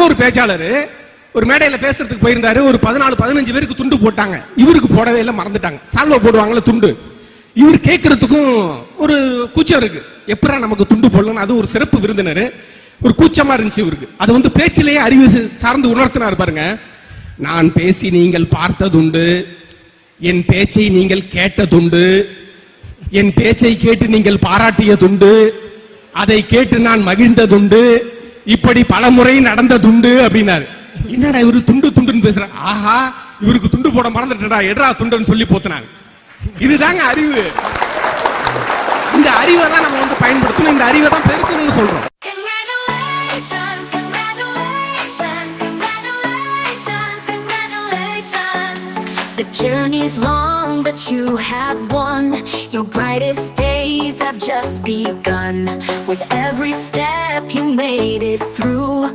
ஒரு பேச்சாளர் ஒரு மேடையில் பேசுறதுக்கு போயிருந்தாரு. ஒரு பதினாலு பதினஞ்சு பேருக்கு துண்டு போட்டாங்க. இவருக்கு போடவே இல்லை மறந்துட்டாங்க. சால்வா போடுவாங்கல்ல துண்டு. இவர் கேட்கறதுக்கும் ஒரு கூச்சம் இருக்கு. எப்படா நமக்கு துண்டு போடலன்னு? அது ஒரு சிறப்பு விருந்தினர். ஒரு கூச்சமா இருந்துச்சு இவருக்கு. அது வந்து பேச்சிலேயே அறிவு சார்ந்து உணர்த்தினார் பாருங்க. நான் பேசி நீங்கள் பார்த்ததுண்டு. என் பேச்சை நீங்கள் கேட்டதுண்டு. என் பேச்சை கேட்டு நீங்கள் பாராட்டியதுண்டு. அதை கேட்டு நான் மகிழ்ந்ததுண்டு. இப்படி பல முறை நடந்த துண்டு அப்படின்னாரு என்னடா இவரு துண்டு துண்டுன்னு பேசுற ஆஹா இவருக்கு துண்டு போட மறந்துட்டா எட்ரா துண்டு சொல்லி போத்தினாங்க இதுதாங்க அறிவு இந்த அறிவை தான் நம்ம வந்து பயன்படுத்தணும் இந்த அறிவை தான் பெருக்கணும்னு சொல்றோம் The journey's long, but you have won. Your brightest days have just begun. With every step. You made it through.